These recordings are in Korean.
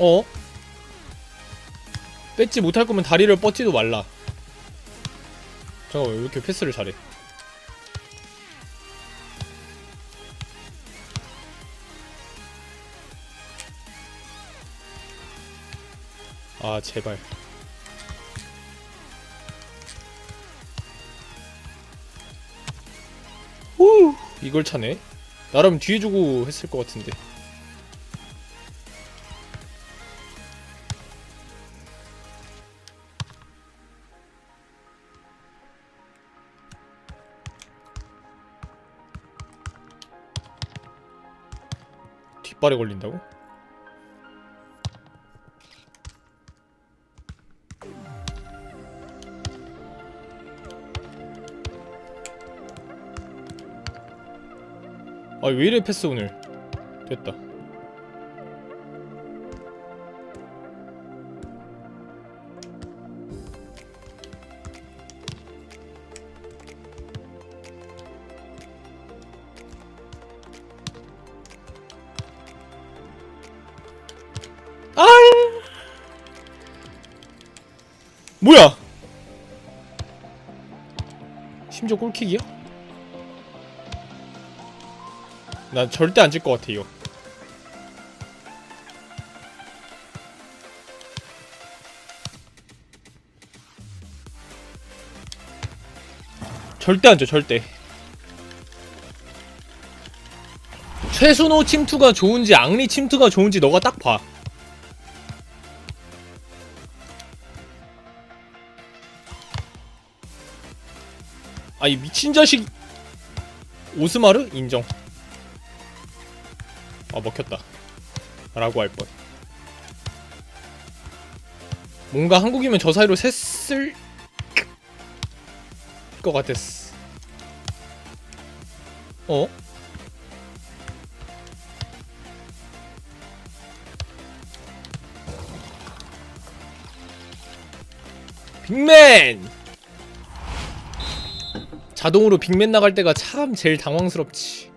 어? 뺏지 못할 거면 다리를 뻗지도 말라. 잠깐만 왜 이렇게 패스를 잘해? 아 제발. 후 이걸 차네. 나름 뒤에 주고 했을 것 같은데. 뒷발에 걸린다고? 아 왜 이래 패스 오늘 됐다 뭐야 심지어 골킥이야? 난 절대 안 질 것 같아 이거 절대 안져 절대 최순호 침투가 좋은지 앙리 침투가 좋은지 너가 딱 봐. 아 이 미친 자식 오스마르 인정. 아 먹혔다 라고 할뻔 뭔가 한국이면 저 사이로 샜을 것 같았어 어? 빅맨! 자동으로 빅맨 나갈 때가 참 제일 당황스럽지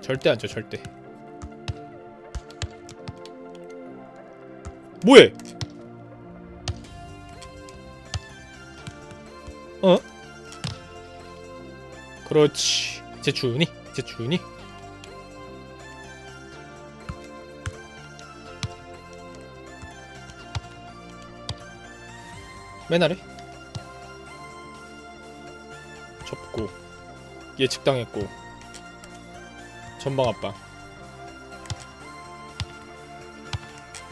절대 안 줘, 절대. 뭐해? 어? 그렇지. 이제 주니? 맨 아래? 접고 예측당했고 전방 압박.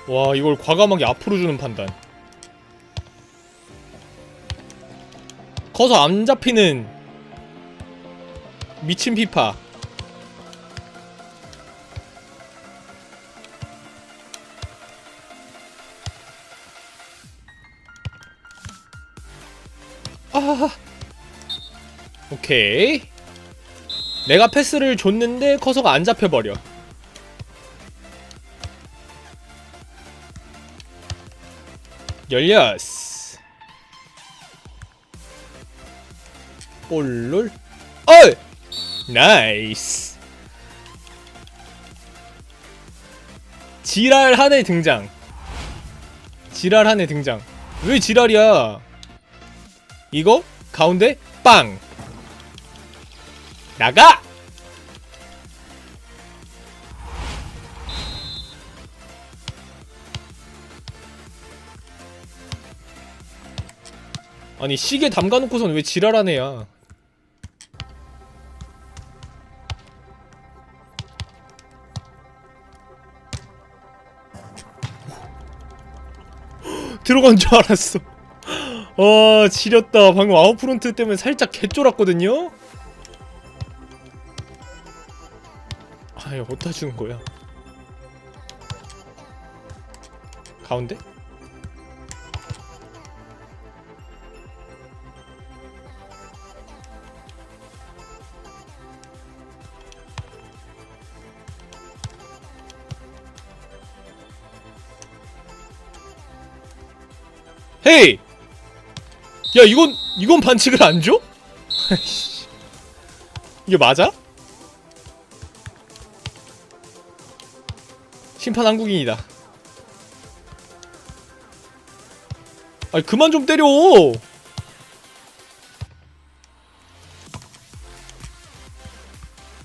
와 이걸 과감하게 앞으로 주는 판단. 커서 안 잡히는 미친 피파. 오케이. 내가 패스를 줬는데 커서가 안 잡혀버려. 열렸어. 볼롤. 어이! 나이스. 지랄 한해 등장. 지랄 한해 등장. 왜 지랄이야? 이거 가운데 빵. 나가! 아니 시계 담가놓고선 왜 지랄하네야. 들어간 줄 알았어. 아 지렸다. 방금 아웃프론트 때문에 살짝 개쫄았거든요 아 이거 어디다 주는 거야 가운데? 헤이! 야 이건 이건 반칙을 안 줘? 이게 맞아? 심판 한국인이다. 아니 그만 좀 때려.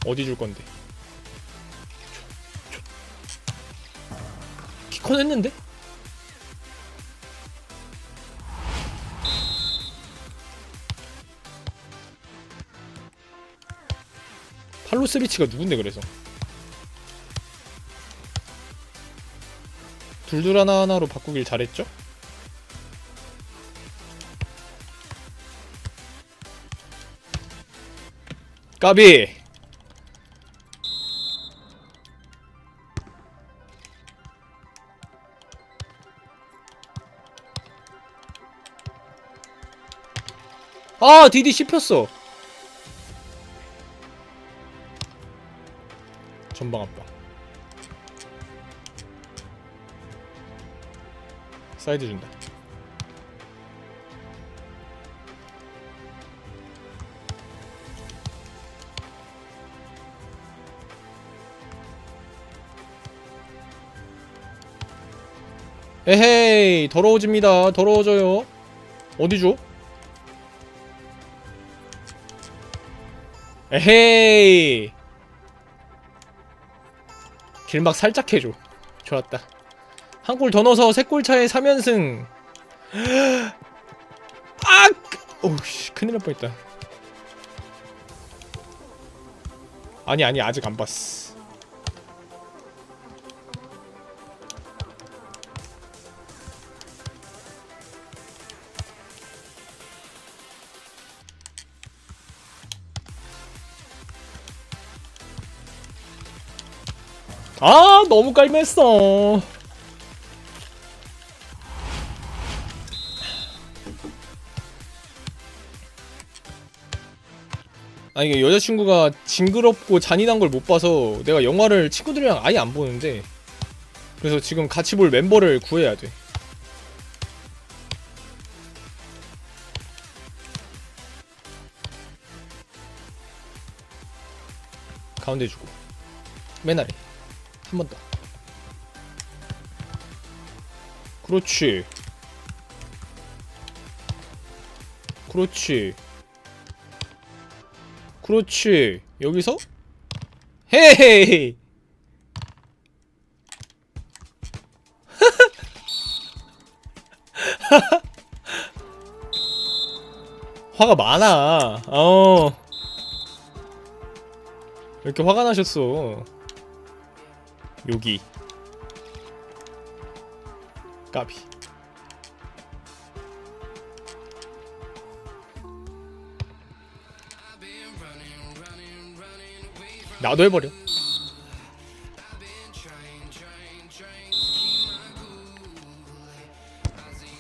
어디 줄 건데? 키컨 했는데? 팔로세비치가 누군데 그래서? 둘둘 하나 하나로 바꾸길 잘했죠? 까비! 아 디디 씹혔어. 전방 압박 사이드 준다. 에헤이 더러워집니다. 더러워져요. 어디죠? 에헤이. 길막 살짝 해줘. 좋았다 한 골 더 넣어서 세 골 차에 3연승. 아! 오우씨 큰일 날 뻔했다. 아니 아니 아직 안 봤어. 아 너무 깔맸어 아니 이게 여자친구가 징그럽고 잔인한 걸 못 봐서 내가 영화를 친구들이랑 아예 안 보는데 그래서 지금 같이 볼 멤버를 구해야 돼 가운데 주고 맨 아래 한 번 더. 그렇지. 그렇지. 그렇지. 여기서 헤헤이. 화가 많아. 어. 왜 이렇게 화가 나셨어? 여기 까비 나도 해버려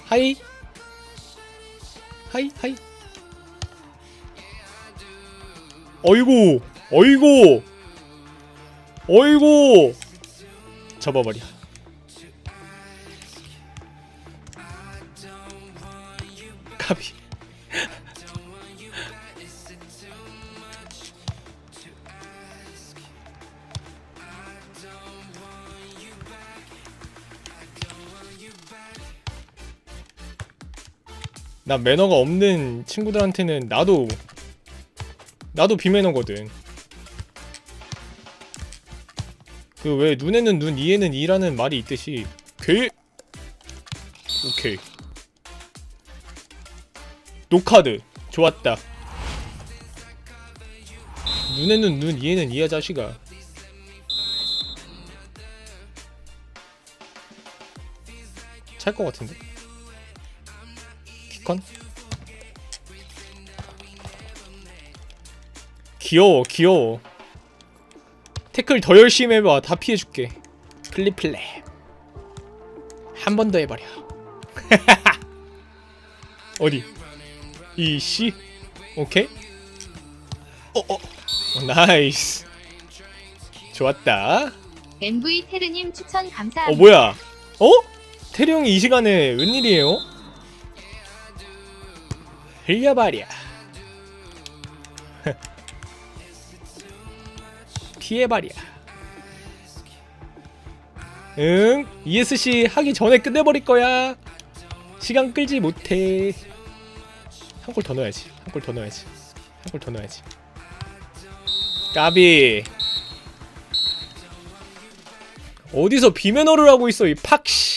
하이 하이 하이 어이구 어이구 어이구 접어버려. 카비. 나 매너가 없는 친구들한테는 나도 나도 비매너거든. 그 왜 눈에는 눈, 이에는 이라는 말이 있듯이 괴 오케이. 노카드 좋았다. 눈에는 눈, 이에는 이야 자식아. 찰 것 같은데 키컨 귀여워 귀여워. 태클 더 열심히 해봐. 다 피해줄게. 플리플랩 한번 더 해버려. 어디? 이씨? 오케이? 어어. 어, 나이스. 좋았다. MV 테르님 추천 어 감사합니다. 뭐야? 어? 태리 형이 이 시간에 웬일이에요? 흘려버려. 피해버려. 응? ESC 하기 전에 끝내버릴 거야. 시간 끌지 못해. 한 골 더 넣어야지. 한 골 더 넣어야지. 한 골 더 넣어야지. 까비. 어디서 비매너를 하고 있어 이 팍씨